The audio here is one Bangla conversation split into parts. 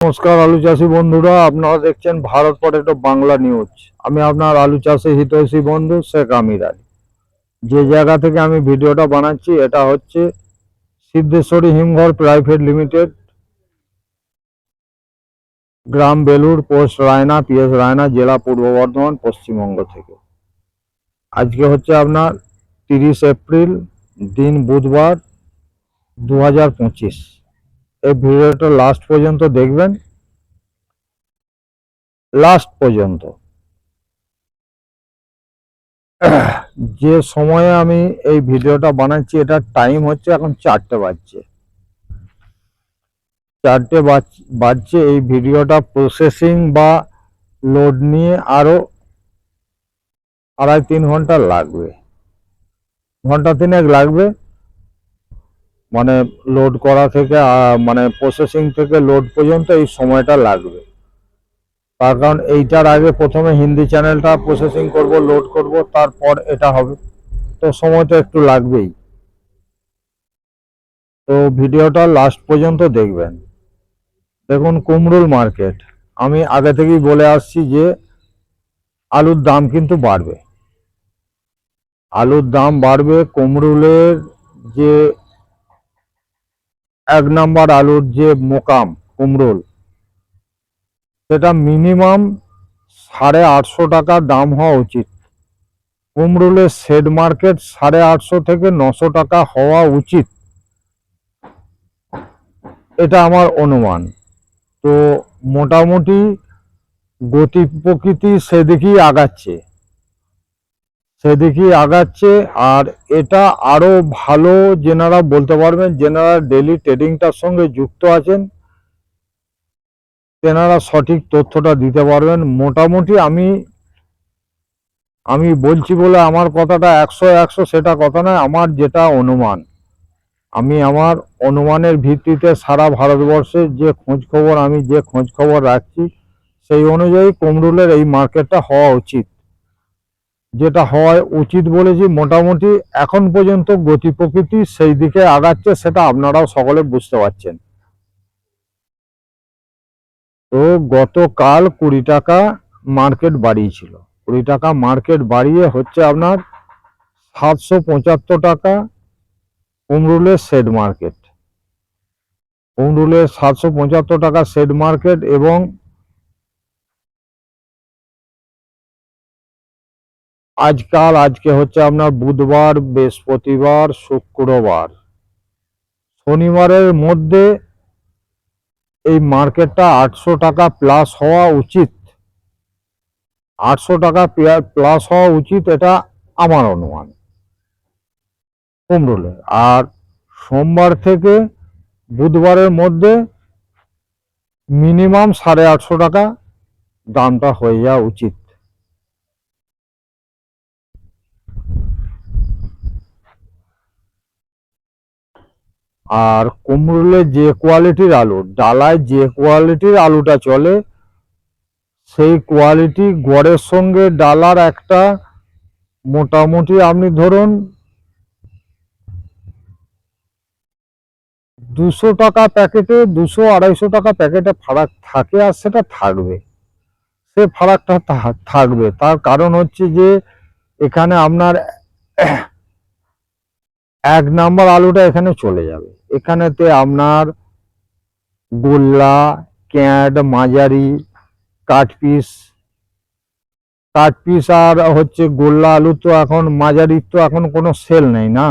নমস্কার আলু চাষি বন্ধুরা, আপনারা দেখছেন ভারত পটেটো বাংলা নিউজ। আমি আপনার আলু চাষে হিতৈষী বন্ধু শেখ আমির আলী। যে জায়গা থেকে আমি ভিডিওটা বানাচ্ছি, এটা হচ্ছে সিদ্ধেশ্বরী হিমঘর প্রাইভেট লিমিটেড, গ্রাম বেলুর পোস্ট রায়না, পিএস রায়না, জেলা পূর্ব বর্ধমান, পশ্চিমবঙ্গ থেকে। আজকে হচ্ছে আপনার তিরিশ এপ্রিল, দিন বুধবার দু হাজার পঁচিশ। এই ভিডিওটা লাস্ট পর্যন্ত দেখবেন। লাস্ট পর্যন্ত। যে সময়ে আমি এই ভিডিওটা বানাচ্ছি এটার টাইম হচ্ছে এখন চারটে বাজছে। চারটে বাজ- বাজছে এই ভিডিওটা প্রসেসিং বা লোড নিয়ে আরও আড়াই তিন ঘণ্টা লাগবে। ঘণ্টা তিনেক লাগবে। মানে লোড করা থেকে মানে প্রসেসিং থেকে লোড পর্যন্ত এই সময়টা লাগবে। তার কারণ এইটার আগে প্রথমে হিন্দি চ্যানেলটা প্রসেসিং করব লোড করব, তারপর এটা হবে। তো সময়টা একটু লাগবেই। তো ভিডিওটা লাস্ট পর্যন্ত দেখবেন। দেখুন কুমরুল মার্কেট আমি আগে থেকেই বলে আসছি যে, আলুর দাম কিন্তু বাড়বে। আলুর দাম বাড়বে কুমরুলের যে এক নাম্বার আলুর যে মোকাম কুমরুল সেটা মিনিমাম সাড়ে আটশো টাকা দাম হওয়া উচিত। কুমরুলের শেড মার্কেট সাড়ে আটশো থেকে নশো টাকা হওয়া উচিত। এটা আমার অনুমান। তো মোটামুটি গতি প্রকৃতি সেদিকেই আগাচ্ছে। সেদিকেই আগাচ্ছে। আর এটা আরও ভালো যেনারা বলতে পারবেন, যেনারা ডেলি ট্রেডিংটার সঙ্গে যুক্ত আছেন, তেনারা সঠিক তথ্যটা দিতে পারবেন। মোটামুটি আমি আমি বলছি বলে আমার কথাটা একশো একশো সেটা কথা নয়, আমার যেটা অনুমান। আমি আমার অনুমানের ভিত্তিতে সারা ভারতবর্ষের যে খোঁজ খবর আমি যে খোঁজ খবর রাখছি, সেই অনুযায়ী কমরুলের এই মার্কেটটা হওয়া উচিত। যেটা হওয়া উচিত বলেছি মোটামুটি এখন পর্যন্ত গতি প্রকৃতি সেই দিকে আগাচ্ছে, সেটা আপনারাও সকলে বুঝতে পারছেন। তো গতকাল কুড়ি টাকা মার্কেট বাড়িয়েছিল। কুড়ি টাকা মার্কেট বাড়িয়ে হচ্ছে আপনার সাতশো পঁচাত্তর টাকা কুমরুলের শেড মার্কেট। কুমরুলের সাতশো পঁচাত্তর টাকা শেড মার্কেট এবং আজকাল আজকে হচ্ছে আপনার বুধবার, বৃহস্পতিবার, শুক্রবার। শনিবারের মধ্যে এই মার্কেটটা আটশো টাকা প্লাস হওয়া উচিত। আটশো টাকা প্লাস হওয়া উচিত এটা আমার অনুমান। কুমরুলে আর সোমবার থেকে বুধবারের মধ্যে মিনিমাম সাড়ে আটশো টাকা দামটা হয়ে যাওয়া উচিত। আর কুমরুলের যে কোয়ালিটির আলু, ডালায় যে কোয়ালিটির আলুটা চলে, সেই কোয়ালিটি গড়ের সঙ্গে ডালার একটা মোটামুটি আপনি ধরুন দুশো টাকা প্যাকেটে, দুশো আড়াইশো টাকা প্যাকেটে ফারাক থাকে আর সেটা থাকবে। সে ফারাকটা থাকবে। তার কারণ হচ্ছে যে এখানে আপনার এক নাম্বার আলুটা এখানে চলে যাবে। এখানেতে আপনার গোল্লা ক্যাঁট মাঝারি কাঠপিস কাঠপিস আর হচ্ছে গোল্লা আলু তো এখন, মাঝারির তো এখন কোনো সেল নেই না?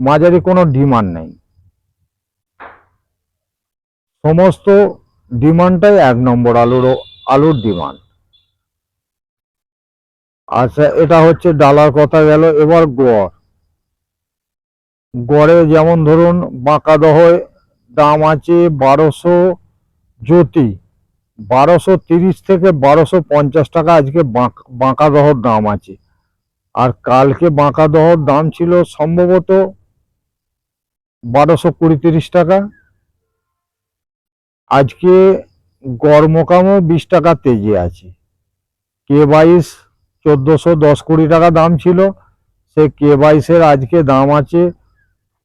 মাঝারি কোনো ডিমান্ড নেই। সমস্ত ডিমান্ডটাই এক নম্বর আলুর আলুর ডিমান্ড আচ্ছা এটা হচ্ছে ডালার কথা গেল, এবার গড় গড়ে যেমন ধরুন বাঁকা দহয়, দাম আছে বারোশো জ্যোতি। বারোশো তিরিশ থেকে বারোশো পঞ্চাশ টাকা আজকে বাঁক- বাঁকা দহর দাম আছে। আর কালকে বাঁকা দহর দাম ছিল সম্ভবত বারোশো কুড়ি তিরিশ টাকা। আজকে গড় মোকামও বিশ টাকা তেজি আছে। কে বাইশ চোদ্দোশো দশ কুড়ি টাকা দাম ছিল। সে কে বাইশের আজকে দাম আছে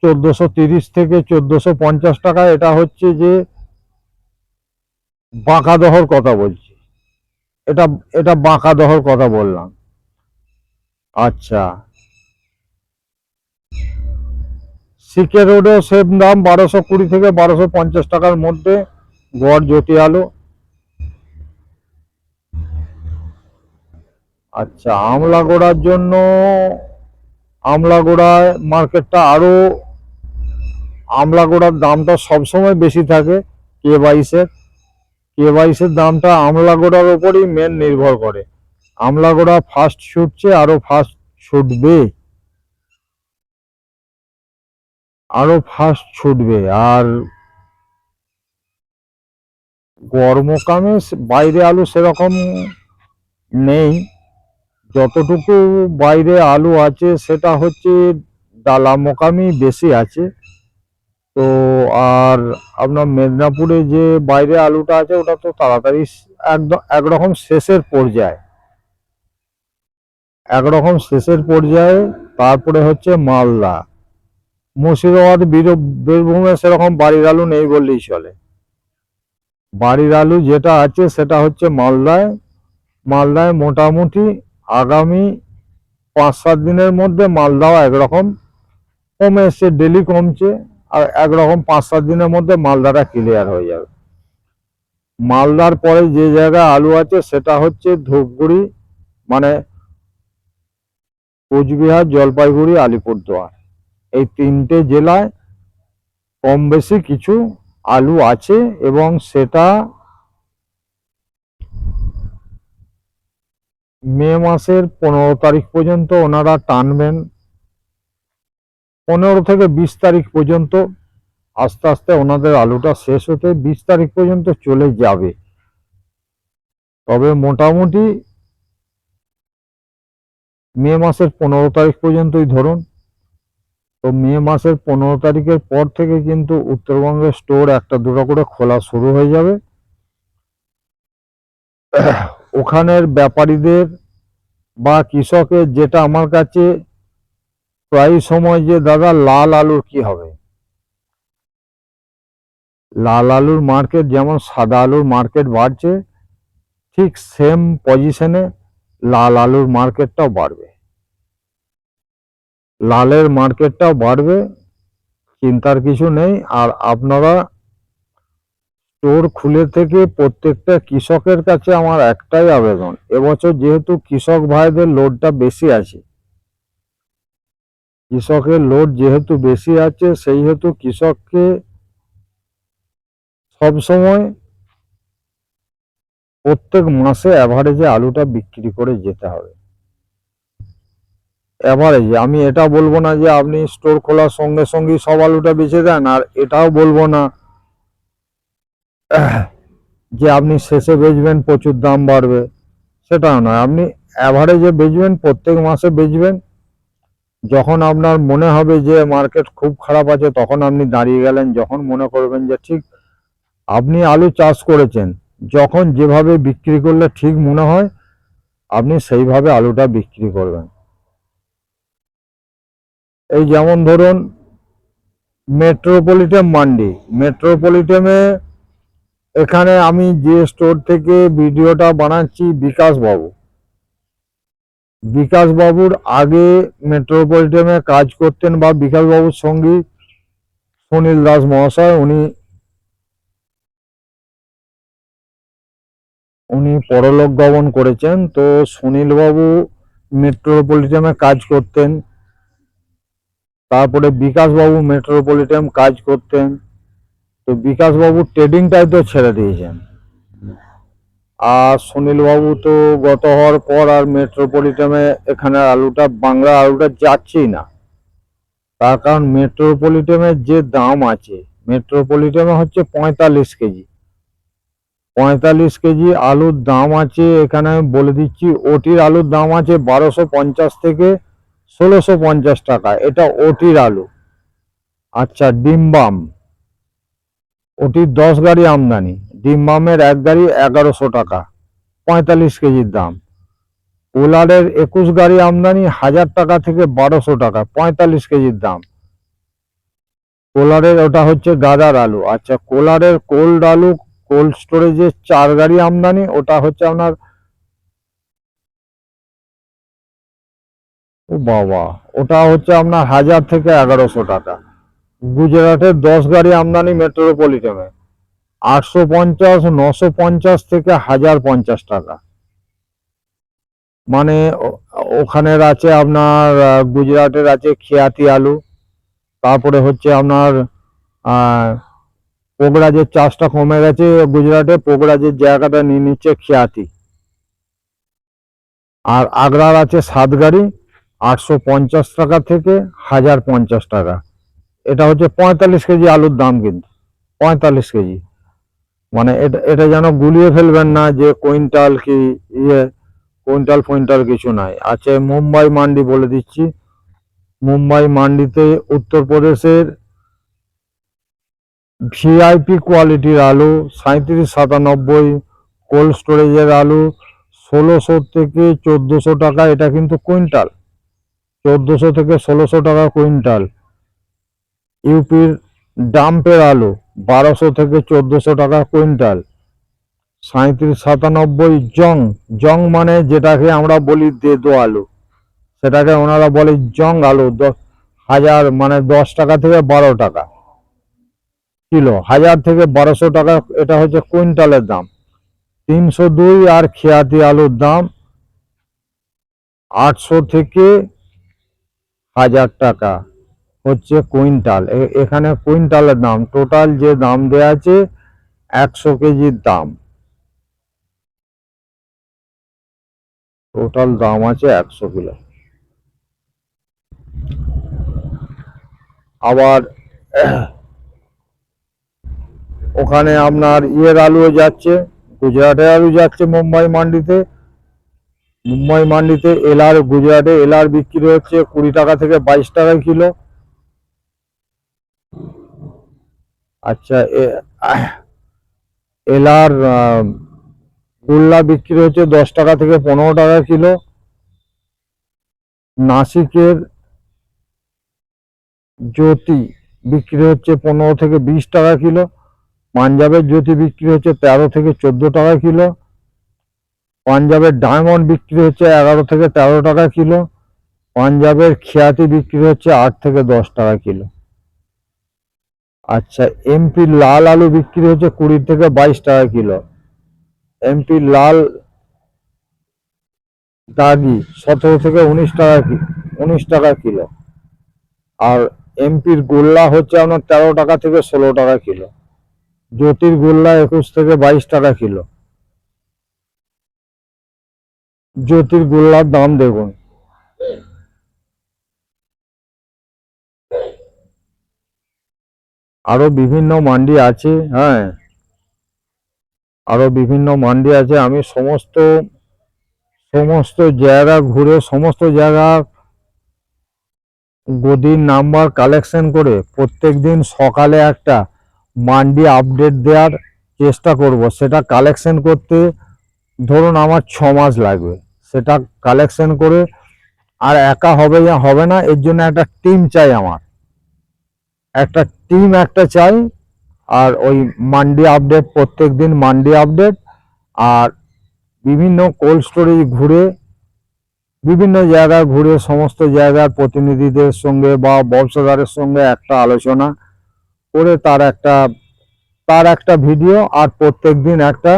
চোদ্দোশো তিরিশ থেকে চোদ্দোশো পঞ্চাশ টাকা, এটা হচ্ছে যে বাঁকা দহর কথা বলছি। এটা এটা বাঁকা দহর কথা বললাম। আচ্ছা। সিকে রোডেও সেম দাম, বারোশো কুড়ি থেকে বারোশো পঞ্চাশ টাকার মধ্যে গড় জ্যোতি আলু। আচ্ছা আমলা গোড়ার জন্য আমলা গোড়ায় মার্কেটটা আরও আমলা গোড়ার দামটা সবসময় বেশি থাকে কে বাইশের কে বাইশের দামটা আমলা গোড়ার ওপরই মেন নির্ভর করে। আমলা গোড়া ফার্স্ট ছুটছে, আরও ফার্স্ট ছুটবে। আরও ফার্স্ট ছুটবে, আর গরমকামে বাইরে আলু সেরকম নেই। যতটুকু বাইরে আলু আছে, সেটা হচ্ছে ডালা মোকামি বেশি আছে। তো আর আপনার মেদিনীপুরে যে বাইরে আলুটা আছে, ওটা তো তাড়াতাড়ি একদম একরকম শেষের পর্যায়ে। একরকম শেষের পর্যায়ে তারপরে হচ্ছে মালদা। মুর্শিদাবাদ, বীর- বীরভূমে সেরকম বাড়ির আলু নেই বললেই চলে। বাড়ির আলু যেটা আছে সেটা হচ্ছে মালদায়। মালদায় মোটামুটি আগামী পাঁচ সাত দিনের মধ্যে মালদাও একরকম কমে এসছে ডেলি কমছে। আর একরকম পাঁচ সাত দিনের মধ্যে মালদাটা ক্লিয়ার হয়ে যাবে। মালদার পরে যে জায়গায় আলু আছে, সেটা হচ্ছে ধূপগুড়ি মানে কোচবিহার, জলপাইগুড়ি, আলিপুরদুয়ার। এই তিনটে জেলায় কম বেশি কিছু আলু আছে এবং সেটা মে মাসের পনেরো তারিখ পর্যন্ত ওনারা টানবেন। পনেরো থেকে বিশ তারিখ পর্যন্ত আস্তে আস্তে ওনাদের আলুটা শেষ হতে বিশ তারিখ পর্যন্ত চলে যাবে। তবে মোটামুটি মে মাসের পনেরো তারিখ পর্যন্তই ধরুন। তো মে মাসের পনেরো তারিখের পর থেকে কিন্তু উত্তরবঙ্গের স্টোর একটা দুটো করে খোলা শুরু হয়ে যাবে। ওখানের ব্যাপারীদের বা কৃষকের যেটা আমার কাছে প্রায় সময় যে দাদা লাল আলুর কি হবে? লাল আলুর মার্কেট যেমন সাদা আলুর মার্কেট বাড়ছে, ঠিক সেম পজিশনে লাল আলুর মার্কেটটাও বাড়বে। লালের মার্কেটটাও বাড়বে, চিন্তার কিছু নেই। আর আপনারা স্টোর খুলে থেকে প্রত্যেকটা কৃষকের কাছে আমার একটাই আবেদন, এবছর যেহেতু কৃষক ভাইদের লোডটা বেশি আছে কৃষকের লোড যেহেতু বেশি আছে সেই হেতু কৃষককে সবসময় প্রত্যেক মাসে অ্যাভারেজে আলুটা বিক্রি করে যেতে হবে। অ্যাভারেজে আমি এটা বলব না যে আপনি স্টোর খোলার সঙ্গে সঙ্গে সব আলুটা বেছে দেন, আর এটাও বলব না যে আপনি শেষে বেচবেন, প্রচুর দাম বাড়বে সেটাও নয়। আপনি অ্যাভারেজে বেচবেন, প্রত্যেক মাসে বেচবেন যখন আপনার মনে হবে যে মার্কেট খুব খারাপ আছে, তখন আপনি দাঁড়িয়ে গেলেন, যখন মনে করবেন যে ঠিক আপনি আলু চাষ করেছেন, যখন যেভাবে বিক্রি করলে ঠিক মনে হয়, আপনি সেইভাবে আলুটা বিক্রি করবেন। এই যেমন ধরুন মেট্রোপলিটন মান্ডি মেট্রোপলিটনে এখানে আমি যে স্টোর থেকে ভিডিওটা বানাচ্ছি বিকাশ বাবু। বিকাশ বাবুর আগে মেট্রোপলিটনে কাজ করতেন বা বিকাশ বাবুর সঙ্গী সুনীল দাস মহাশয়, উনি উনি পরলোক গমন করেছেন। তো সুনীল বাবু মেট্রোপলিটনে কাজ করতেন, তারপরে বিকাশ বাবু মেট্রোপলিটন কাজ করতেন। তো বিকাশ বাবু ট্রেডিংটাই তো ছেড়ে দিয়েছেন। আর সুনীল বাবু তো গত হওয়ার পর আর মেট্রোপলিটনে এখানে আলুটা, বাংলা আলুটা যাচ্ছেই না। তার কারণ মেট্রোপলিটনের যে দাম আছে, মেট্রোপলিটনে হচ্ছে পঁয়তাল্লিশ কেজি। পঁয়তাল্লিশ কেজি আলুর দাম আছে, এখানে আমি বলে দিচ্ছি, ওটির আলুর দাম আছে বারোশো পঞ্চাশ থেকে ষোলোশো পঞ্চাশ টাকা। এটা ওটির আলু। আচ্ছা ডিমবাম ওটির দশ গাড়ি আমদানি। ডিমবামের এক গাড়ি এগারোশো টাকা, পঁয়তাল্লিশ কেজির দাম। কোলারের একুশ গাড়ি আমদানি হাজার টাকা থেকে বারোশো টাকা, পঁয়তাল্লিশ কেজির দাম। কোলারের ওটা হচ্ছে গাদার আলু। আচ্ছা কোলারের কোল্ড আলু, কোল্ড স্টোরেজে চার গাড়ি আমদানি, ওটা হচ্ছে আপনার ও বাবা, ওটা হচ্ছে আপনার হাজার থেকে এগারোশো টাকা। গুজরাটের দশ গাড়ি আমদানি মেট্রোপলিটনে। আটশো পঞ্চাশ, নশো পঞ্চাশ থেকে হাজার পঞ্চাশ টাকা। মানে ওখানের আছে আপনার গুজরাটের আছে খেয়াতি আলু। তারপরে হচ্ছে আপনার পোগরাজের চাষটা কমে গেছে গুজরাটে, পোগরাজের জায়গাটা নিয়ে নিচ্ছে খেয়াতি। আর আগ্রার আছে সাত গাড়ি আটশো পঞ্চাশ টাকা থেকে হাজার পঞ্চাশ টাকা। এটা হচ্ছে পঁয়তাল্লিশ কেজি আলুর দাম কিন্তু, পঁয়তাল্লিশ কেজি। মানে এটা এটা যেন গুলিয়ে ফেলবেন না যে কুইন্টাল কি ইয়ে কুইন্টাল ফুইন্টাল কিছু নাই। আছে মুম্বাই মান্ডি বলে দিচ্ছি। মুম্বাই মান্ডিতে উত্তরপ্রদেশের ভিআইপি কোয়ালিটির আলু সাঁত্রিশ সাতানব্বই, কোল্ড স্টোরেজের আলু ষোলোশো থেকে চোদ্দোশো টাকা, এটা কিন্তু কুইন্টাল। চোদ্দোশো থেকে ষোলোশো টাকা কুইন্টাল। ইউপির ডাম্পের আলু বারোশো থেকে চোদ্দোশো টাকা কুইন্টাল। সাঁত্রিশ সাতানব্বই জং। জং মানে যেটাকে আমরা বলি দেদো আলু। সেটাকে ওনারা বলে জং আলু। হাজার মানে দশ টাকা থেকে বারো টাকা। কিলো। হাজার থেকে বারোশো টাকা, এটা হচ্ছে কুইন্টালের দাম। তিনশো দুই আর খেয়াতি আলুর দাম আটশো থেকে হাজার টাকা। হচ্ছে কুইন্টাল। এখানে কুইন্টালের দাম, টোটাল যে দাম দেওয়া আছে, একশো কেজির দাম। টোটাল দাম আছে একশো কিলো। আবার, ওখানে আপনার ইয়ের আলুও যাচ্ছে গুজরাটের আলু যাচ্ছে মুম্বাই মান্ডিতে। মুম্বাই মান্ডিতে এলার, গুজরাটে এলার বিক্রি হচ্ছে কুড়ি টাকা থেকে বাইশ টাকা কিলো। আচ্ছা এলার গোল্লা বিক্রি হচ্ছে দশ টাকা থেকে পনেরো টাকা কিলো। নাসিকের জ্যোতি বিক্রি হচ্ছে পনেরো থেকে বিশ টাকা কিলো। পাঞ্জাবের জ্যোতি বিক্রি হচ্ছে তেরো থেকে চোদ্দ টাকা কিলো। পাঞ্জাবের ডায়মন্ড বিক্রি হচ্ছে এগারো থেকে তেরো টাকা কিলো। পাঞ্জাবের খিয়াতি বিক্রি হচ্ছে আট থেকে দশ টাকা কিলো। আচ্ছা এমপি লাল আলু বিক্রি হচ্ছে কুড়ি থেকে বাইশ টাকা কিলো। এমপি লাল দাগি সতেরো থেকে উনিশ টাকা উনিশ টাকা কিলো। আর এমপির গোল্লা হচ্ছে আপনার তেরো টাকা থেকে ষোলো টাকা কিলো। জ্যোতির গোল্লা একুশ থেকে বাইশ টাকা কিলো। জ্যোতির গোল্লার দাম দেখুন। আরও বিভিন্ন মান্ডি আছে হ্যাঁ। আরও বিভিন্ন মান্ডি আছে, আমি সমস্ত সমস্ত জায়গা ঘুরে, সমস্ত জায়গা গদির নাম্বার কালেকশন করে প্রত্যেক দিন সকালে একটা মান্ডি আপডেট দেওয়ার চেষ্টা করব। সেটা কালেকশন করতে ধরুন আমার ছ মাস লাগবে। সেটা কালেকশন করে আর একা হবে হবে না, এর জন্য একটা টিম চাই আমার। একটা টিম একটা চাই আর ওই মান্ডি আপডেট প্রত্যেক দিন মান্ডি আপডেট আর বিভিন্ন কোল্ড স্টোরেজ ঘুরে, বিভিন্ন জায়গায় ঘুরে, সমস্ত জায়গার প্রতিনিধিদের সঙ্গে বা ব্যবসাদারের সঙ্গে একটা আলোচনা করে তার একটা তার একটা ভিডিও আর প্রত্যেক দিন একটা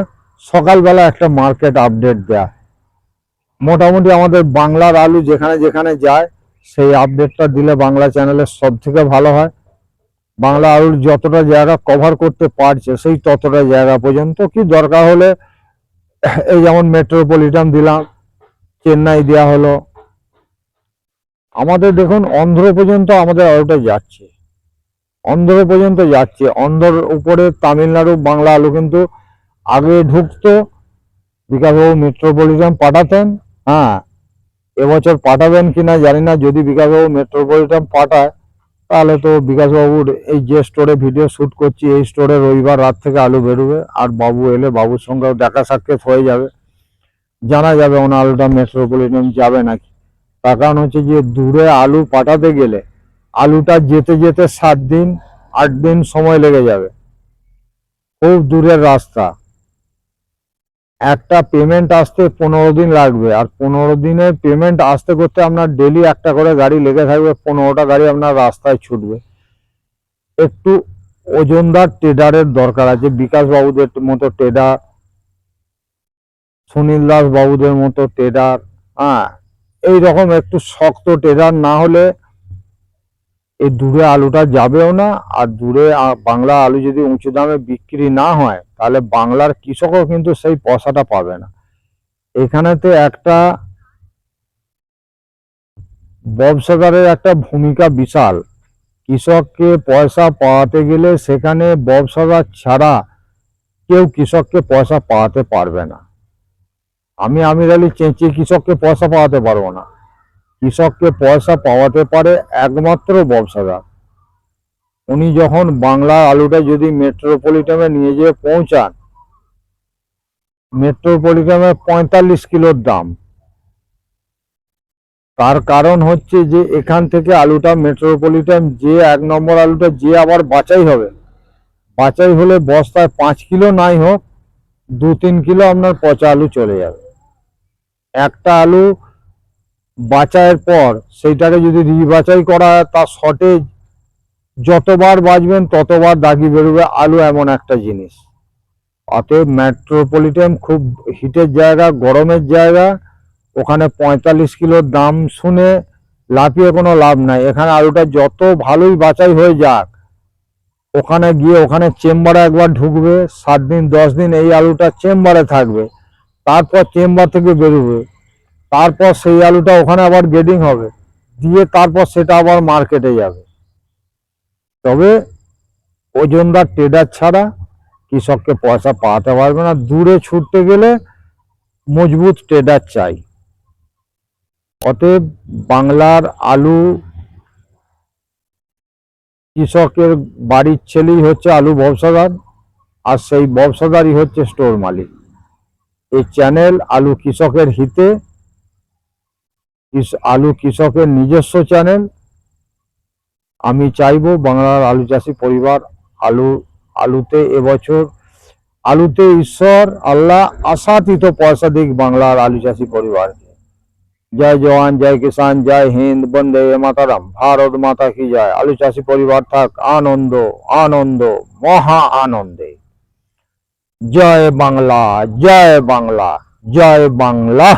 সকালবেলা একটা মার্কেট আপডেট দেয়া। মোটামুটি আমাদের বাংলার আলু যেখানে যেখানে যায়, সেই আপডেটটা দিলে বাংলা চ্যানেলের সব থেকে ভালো হয়। বাংলা আলুর যতটা জায়গা কভার করতে পারছে, সেই ততটা জায়গা পর্যন্ত। কি দরকার হলে, এই যেমন মেট্রোপলিটন দিলাম, চেন্নাই দেওয়া হলো। আমাদের দেখুন, অন্ধ্র পর্যন্ত আমাদের আলুটা যাচ্ছে। অন্ধ্র পর্যন্ত যাচ্ছে। অন্ধ্র উপরে তামিলনাড়ু, বাংলা আলু কিন্তু আগে ঢুকতো। বিকাশবাবু মেট্রোপলিটন পাঠাতেন হ্যাঁ এবছর পাঠাবেন কিনা জানি না। যদি বিকাশবাবু মেট্রোপলিটন পাঠায় তাহলে তো বিকাশবাবুর এই যে স্টোরে ভিডিও শ্যুট করছি, এই স্টোরে রবিবার রাত থেকে আলু বেরোবে। আর বাবু এলে বাবুর সঙ্গেও দেখা সাক্ষাৎ হয়ে যাবে। জানা যাবে ওনার আলুটা মেট্রোপলিটন যাবে নাকি। তার কারণ হচ্ছে যে দূরে আলু পাঠাতে গেলে আলুটা যেতে যেতে সাত দিন, আট দিন সময় লেগে যাবে। খুব দূরের রাস্তা। একটা পেমেন্ট আসতে পনেরো দিন লাগবে। আর পনেরো দিনের পেমেন্ট আসতে করতে আপনার ডেলি একটা করে গাড়ি লেগে থাকবে, পনেরোটা গাড়ি আপনার রাস্তায় ছুটবে। একটু ওজনদার ট্রেডারের দরকার আছে, বিকাশ বাবুদের মতো ট্রেডার সুনীল দাস বাবুদের মতো ট্রেডার হ্যাঁ এই রকম একটু শক্ত ট্রেডার না হলে এই দূরে আলুটা যাবেও না, আর দূরে বাংলা আলু যদি উঁচু দামে বিক্রি না হয়, তাহলে বাংলার কৃষকও কিন্তু সেই পয়সাটা পাবে না। এখানেতে একটা ব্যবসাদারের একটা ভূমিকা বিশাল। কৃষককে পয়সা পাওয়াতে গেলে সেখানে ব্যবসাদার ছাড়া কেউ কৃষককে পয়সা পাওয়াতে পারবে না। আমি আমির আলী চেঁচিয়ে কৃষককে পয়সা পাওয়াতে পারব না। কৃষককে পয়সা পাওয়াতে পারে একমাত্র ব্যবসাদার। উনি যখন বাংলা আলুটা যদি মেট্রোপলিটনে নিয়ে যেয়ে পৌঁছান, মেট্রোপলিটনে পঁয়তাল্লিশ কিলোর দাম। তার কারণ হচ্ছে যে, এখান থেকে আলুটা মেট্রোপলিটন যে এক নম্বর আলুটা যে আবার বাছাই হবে। বাছাই হলে বস্তায় পাঁচ কিলো নাই হোক দু তিন কিলো আপনার পচা আলু চলে যাবে। একটা আলু বাছাইয়ের পর সেইটাকে যদি রিবাছাই করা তার শর্টেজ যতবার বাঁচবেন ততবার দাগি বেরোবে আলু এমন একটা জিনিস। অতএব মেট্রোপলিটন খুব হিটের জায়গা, গরমের জায়গা, ওখানে পঁয়তাল্লিশ কিলোর দাম শুনে লাফিয়ে কোনো লাভ নাই। এখানে আলুটা যত ভালোই বাছাই হয়ে যাক, ওখানে গিয়ে ওখানে চেম্বারে একবার ঢুকবে, সাত দিন, দশ দিন এই আলুটা চেম্বারে থাকবে, তারপর চেম্বার থেকে বেরোবে। তারপর সেই আলুটা ওখানে আবার গ্রেডিং হবে। দিয়ে তারপর সেটা আবার মার্কেটে যাবে। তবে ওজনদার ট্রেডার ছাড়া কৃষককে পয়সা পাওয়াতে পারবে না। দূরে ছুটতে গেলে মজবুত ট্রেডার চাই। অতএব বাংলার আলু কৃষকের বাড়ির ছেলেই হচ্ছে আলু ব্যবসাদার, আর সেই ব্যবসাদারই হচ্ছে স্টোর মালিক। এই চ্যানেল আলু কৃষকের হিতে আলু কৃষকের নিজস্ব চ্যানেল। আমি চাইব বাংলার আলু চাষি পরিবার আলু, আলুতে এবছর, আলুতে ঈশ্বর, আল্লাহ আশাতীত পয়সা দিক বাংলার আলু চাষি পরিবারকে। জয় জওয়ান, জয় কিষান, জয় হিন্দ, বন্দে মাতারাম, ভারত মাতা কি জয়। আলু চাষি পরিবার থাক, আনন্দ আনন্দ, মহা আনন্দে। জয় বাংলা জয় বাংলা জয় বাংলা।